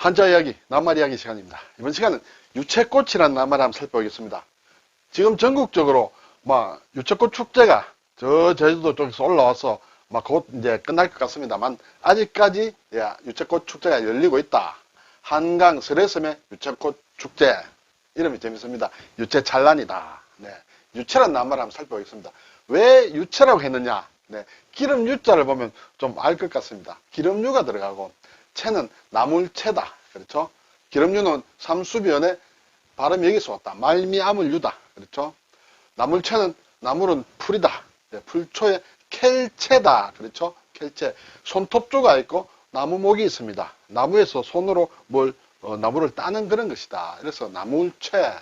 한자 이야기, 낱말 이야기 시간입니다. 이번 시간은 유채꽃이라는 낱말을 한번 살펴보겠습니다. 지금 전국적으로 막 유채꽃 축제가 저 제주도 쪽에서 올라와서 막 곧 이제 끝날 것 같습니다만 아직까지 야, 유채꽃 축제가 열리고 있다. 한강 설해섬의 유채꽃 축제 이름이 재밌습니다. 유채 찬란이다. 네. 유채란 낱말을 한번 살펴보겠습니다. 왜 유채라고 했느냐? 네. 기름 유자를 보면 좀 알 것 같습니다. 기름유가 들어가고 채는 나물채다. 그렇죠? 기름유는 삼수변에 발음이 여기서 왔다. 말미암을 유다. 그렇죠? 나물채는 나물은 풀이다. 네, 풀초에 켈채다. 그렇죠? 켈채. 손톱조가 있고 나무목이 있습니다. 나무에서 손으로 뭘 어, 나무를 따는 그런 것이다. 그래서 나물채.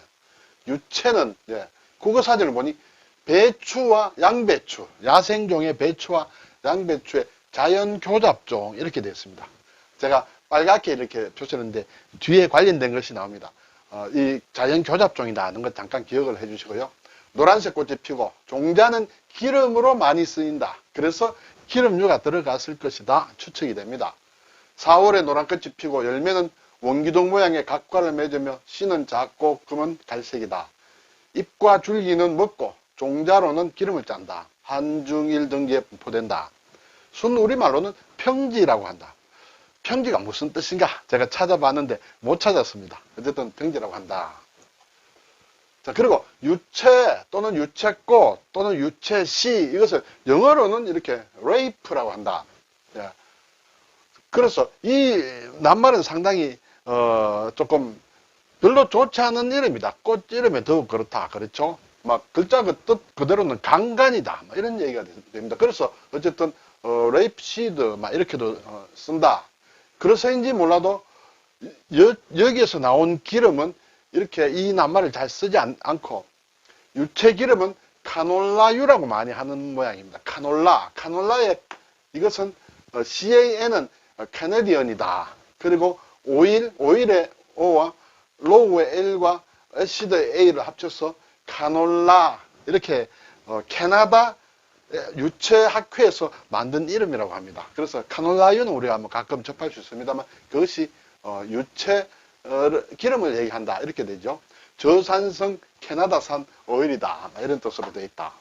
유채는 예, 국어 사전을 보니 배추와 양배추, 야생종의 배추와 양배추의 자연 교잡종 이렇게 되어 있습니다. 제가 빨갛게 이렇게 표시했는데 뒤에 관련된 것이 나옵니다. 어, 이 자연 교잡종이라는 것 잠깐 기억을 해주시고요. 노란색 꽃이 피고 종자는 기름으로 많이 쓰인다. 그래서 기름류가 들어갔을 것이다 추측이 됩니다. 4월에 노란 꽃이 피고 열매는 원기둥 모양의 각과를 맺으며 씨는 작고 금은 갈색이다. 잎과 줄기는 먹고 종자로는 기름을 짠다. 한중일 등기에 분포된다. 순 우리말로는 평지라고 한다. 평지가 무슨 뜻인가? 제가 찾아봤는데 못 찾았습니다. 어쨌든 평지라고 한다. 자, 그리고 유채 또는 유채꽃 또는 유채씨 이것을 영어로는 이렇게 rape라고 한다. 예. 그래서 이 낱말은 상당히 어, 조금 별로 좋지 않은 이름이다. 꽃 이름에 더욱 그렇다. 그렇죠? 막 글자 그 뜻 그대로는 강간이다. 막 이런 얘기가 됩니다. 그래서 어쨌든 어, 레이프시드 막 이렇게도 어, 쓴다. 그래서인지 몰라도 여, 여기에서 나온 기름은 이렇게 이 낱말을 잘 쓰지 않, 고 유채 기름은 카놀라유라고 많이 하는 모양입니다. 카놀라. 카놀라의 이것은 어, CAN은 캐네디언이다. 그리고 오일, 오일의 O와 로우의 L과 애시드의 A를 합쳐서 카놀라 이렇게 어, 캐나다 유채 학회에서 만든 이름이라고 합니다. 그래서 카놀라유는 우리가 뭐 가끔 접할 수 있습니다만 그것이 어, 유채 어, 기름을 얘기한다 이렇게 되죠. 저산성 캐나다산 오일이다 이런 뜻으로 되어 있다.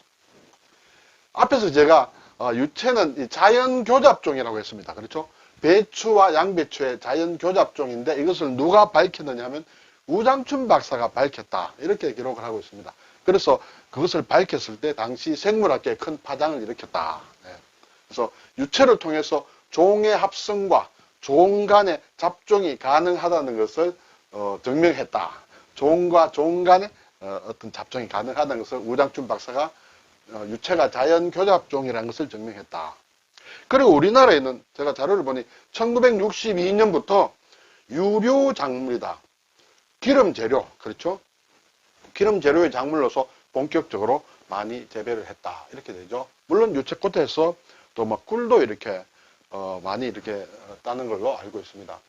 앞에서 제가 어, 유채는 자연 교잡종이라고 했습니다. 그렇죠? 배추와 양배추의 자연 교잡종인데 이것을 누가 밝혔느냐면 우장춘 박사가 밝혔다. 이렇게 기록을 하고 있습니다. 그래서 그것을 밝혔을 때 당시 생물학계에 큰 파장을 일으켰다. 네. 그래서 유체를 통해서 종의 합성과 종 간의 잡종이 가능하다는 것을 어, 증명했다. 종과 종 간의 어, 떤 잡종이 가능하다는 것을 우장춘 박사가 어, 유체가 자연 교잡종이라는 것을 증명했다. 그리고 우리나라에는 제가 자료를 보니 1962년부터 유료 작물이다. 기름 재료, 그렇죠? 기름 재료의 작물로서 본격적으로 많이 재배를 했다. 이렇게 되죠. 물론 유채꽃에서 또 막 꿀도 이렇게 어, 많이 이렇게 따는 걸로 알고 있습니다.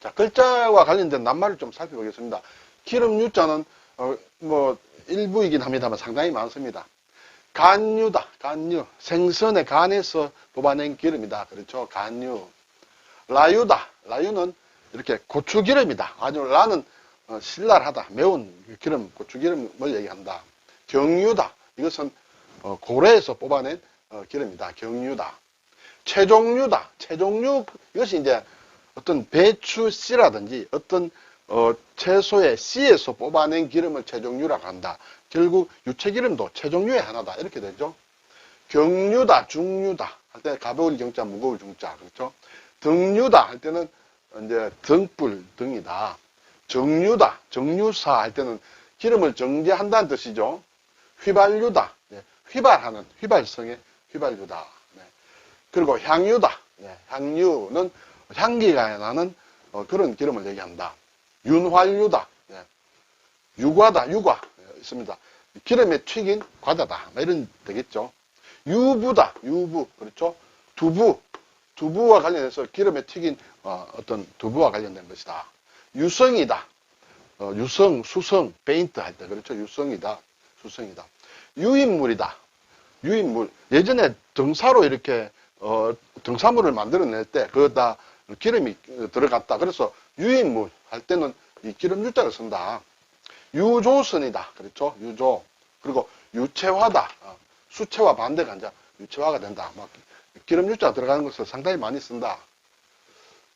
자, 글자와 관련된 낱말을 좀 살펴보겠습니다. 기름 유자는 어, 뭐 일부이긴 합니다만 상당히 많습니다. 간유다, 간유. 생선의 간에서 뽑아낸 기름이다. 그렇죠. 간유. 라유다. 라유는 이렇게 고추기름이다. 아주 라는 어, 신랄하다. 매운 기름, 고추기름을 얘기한다. 경유다. 이것은 어, 고래에서 뽑아낸 어, 기름이다. 경유다. 채종류다. 채종류, 이것이 이제 어떤 배추 씨라든지 어떤 어, 채소의 씨에서 뽑아낸 기름을 채종류라고 한다. 결국 유채기름도 채종류의 하나다. 이렇게 되죠. 경류다, 중류다. 할 때 가벼울 경자, 무거울 중자. 그렇죠? 등류다. 할 때는 이제 등불 등이다. 정류다. 정류사 할 때는 기름을 정제한다는 뜻이죠. 휘발유다. 네. 휘발하는 휘발성의 휘발유다. 네. 그리고 향유다. 네. 향유는 향기가 나는 어, 그런 기름을 얘기한다. 윤활유다. 네. 유과다. 유과 네, 있습니다. 기름에 튀긴 과자다. 뭐 이런 되겠죠. 유부다. 유부. 그렇죠. 두부. 두부와 관련해서 기름에 튀긴 어, 떤 두부와 관련된 것이다. 유성이다. 어, 유성, 수성, 페인트 할 때 그렇죠. 유성이다. 수성이다. 유인물이다. 유인물. 예전에 등사로 이렇게 어, 등사물을 만들어낼 때 그다 기름이 어, 들어갔다. 그래서 유인물 할 때는 이 기름 유자를 쓴다. 유조선이다. 그렇죠? 유조. 그리고 유체화다. 어, 수체화 반대가 이제 유체화가 된다. 막 기름 유자 들어가는 것을 상당히 많이 쓴다.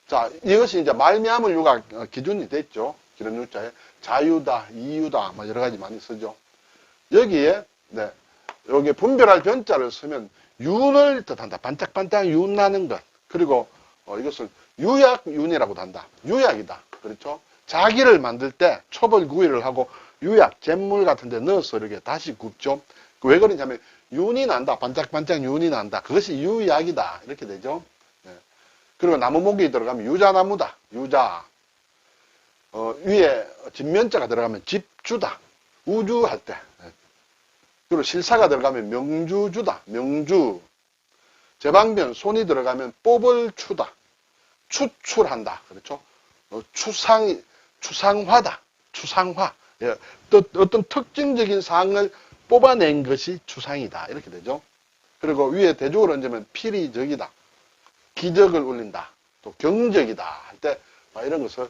자, 이것이 이제 말미암을 유가 어, 기준이 됐죠. 기름 유자에 자유다, 이유다, 뭐 여러 가지 많이 쓰죠. 여기에 네, 여기 분별할 변자를 쓰면 윤을 뜻한다. 반짝반짝 윤 나는 것. 그리고 어, 이것을 유약윤이라고도 한다. 유약이다. 그렇죠? 자기를 만들 때 초벌 구이를 하고 유약, 잿물 같은 데 넣어서 이렇게 다시 굽죠. 그왜 그러냐면 윤이 난다. 반짝반짝 윤이 난다. 그것이 유약이다. 이렇게 되죠. 네. 그리고 나무 목이 들어가면 유자나무다. 유자. 어, 위에 진면자가 들어가면 집주다. 우주할 때. 네. 그리고 실사가 들어가면 명주주다. 명주. 제방변 손이 들어가면 뽑을 추다. 추출한다. 그렇죠? 어, 추상, 추상화다. 추상화. 예, 또 어떤 특징적인 사항을 뽑아낸 것이 추상이다. 이렇게 되죠. 그리고 위에 대조를 얹으면 필이적이다. 기적을 울린다. 또 경적이다. 할 때, 막 이런 것을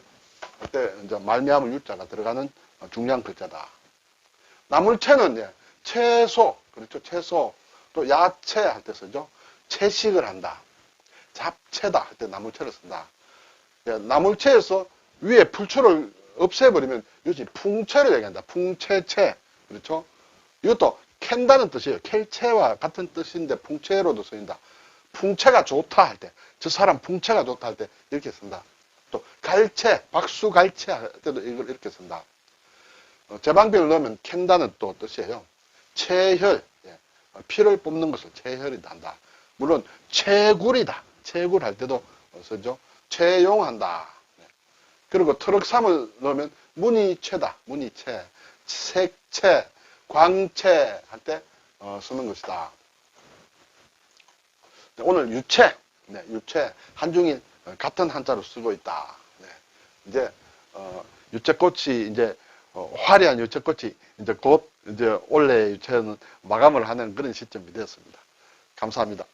할 때, 이제 말미암을 유자가 들어가는 중요한 글자다. 나물채는 예, 채소, 그렇죠. 채소. 또 야채 할 때 쓰죠. 채식을 한다. 잡채다 할 때 나물채를 쓴다. 예, 나물채에서 위에 풀초를 없애버리면 이것이 풍채를 얘기한다. 풍채채. 그렇죠? 이것도 캔다는 뜻이에요. 캘채와 같은 뜻인데 풍채로도 쓰인다. 풍채가 좋다 할 때, 저 사람 풍채가 좋다 할 때 이렇게 쓴다. 또 갈채, 박수 갈채 할 때도 이걸 이렇게 쓴다. 어, 제방비를 넣으면 캔다는 또 뜻이에요. 체혈, 예, 어, 피를 뽑는 것을 체혈이다 한다. 물론 채굴이다. 채굴 할 때도 쓰죠. 채용한다. 예. 그리고 트럭삼을 넣으면 문이채다. 문이채, 색채, 광채 할때 어, 쓰는 것이다. 네, 오늘 유채, 네, 유채 한중일 어, 같은 한자로 쓰고 있다. 네, 이제 어, 유채꽃이 이제 어, 화려한 유채꽃이 이제 곧 이제 올해 유채는 마감을 하는 그런 시점이 되었습니다. 감사합니다.